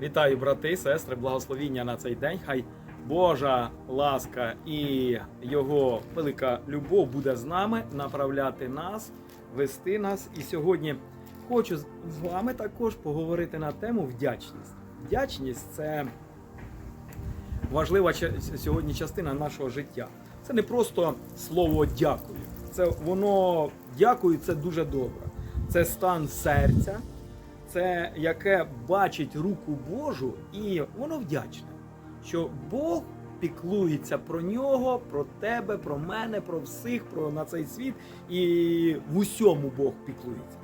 Вітаю, брати і сестри, благословіння на цей день. Хай Божа ласка і Його велика любов буде з нами, направляти нас, вести нас. І сьогодні хочу з вами також поговорити на тему вдячність. Вдячність це важлива сьогодні частина нашого життя. Це не просто слово дякую. Це воно дякую, це дуже добре. Це стан серця, це яке бачить руку Божу, і воно вдячне, що Бог піклується про нього, про тебе, про мене, про всіх, про на цей світ, і в усьому Бог піклується.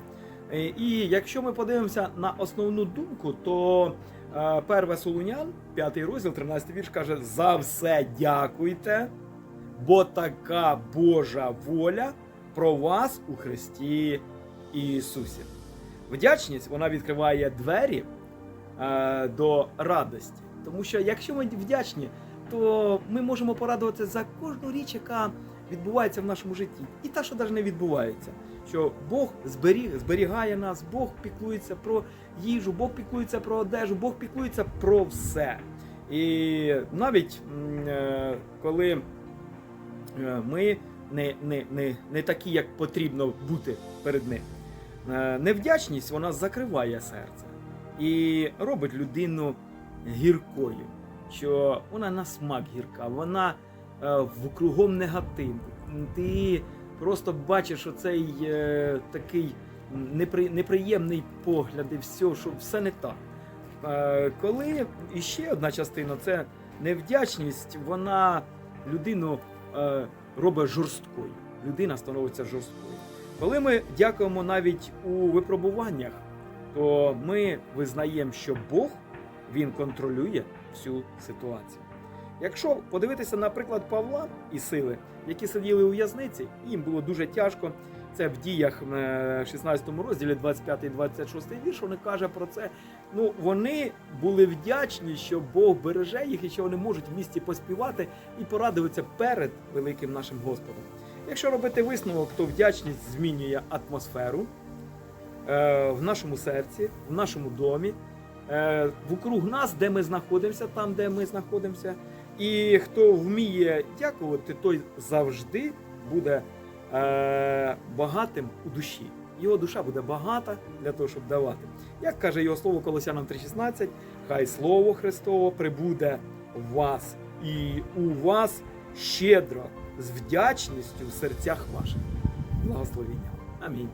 Е, І якщо ми подивимося на основну думку, то е, 1 Солунян, 5 розділ, 13 вірш каже: за все дякуйте, бо така Божа воля про вас у Христі Ісусі. Вдячність вона відкриває двері е, до радості. Тому що якщо ми вдячні, то ми можемо порадуватися за кожну річ, яка відбувається в нашому житті. І та, що навіть не відбувається. Що Бог зберіг, зберігає нас, Бог піклується про їжу, Бог піклується про одежу, Бог піклується про все. І навіть е, коли е, ми не, не, не, не такі, як потрібно бути перед ним. Е, Невдячність вона закриває серце і робить людину гіркою, що вона на смак гірка, вона е, в кругом негатив. Ти просто бачиш оцей е, такий непри, неприємний погляд і все, що все не так. Коли і ще одна частина це невдячність, вона людину робить жорсткою. Людина становиться жорсткою. Коли ми дякуємо навіть у випробуваннях, то ми визнаємо, що Бог він контролює всю ситуацію. Якщо подивитися, наприклад, Павла і сили, які сиділи у в'язниці, їм було дуже тяжко. Це в діях е, 16 розділі 25 і 26 вірш. Вони каже про це. Ну вони були вдячні, що Бог береже їх і що вони можуть в місті поспівати і порадуватися перед великим нашим Господом. Якщо робити висновок, то вдячність змінює атмосферу е, в нашому серці, в нашому домі, е, вокруг нас, де ми знаходимося, там, де ми знаходимося. І хто вміє дякувати, той завжди буде е, багатим у душі. Його душа буде багата для того, щоб давати. Як каже його слово Колосянам 3,16, хай слово Христово прибуде в вас і у вас щедро з вдячністю в серцях ваших. Благословіння. Амінь.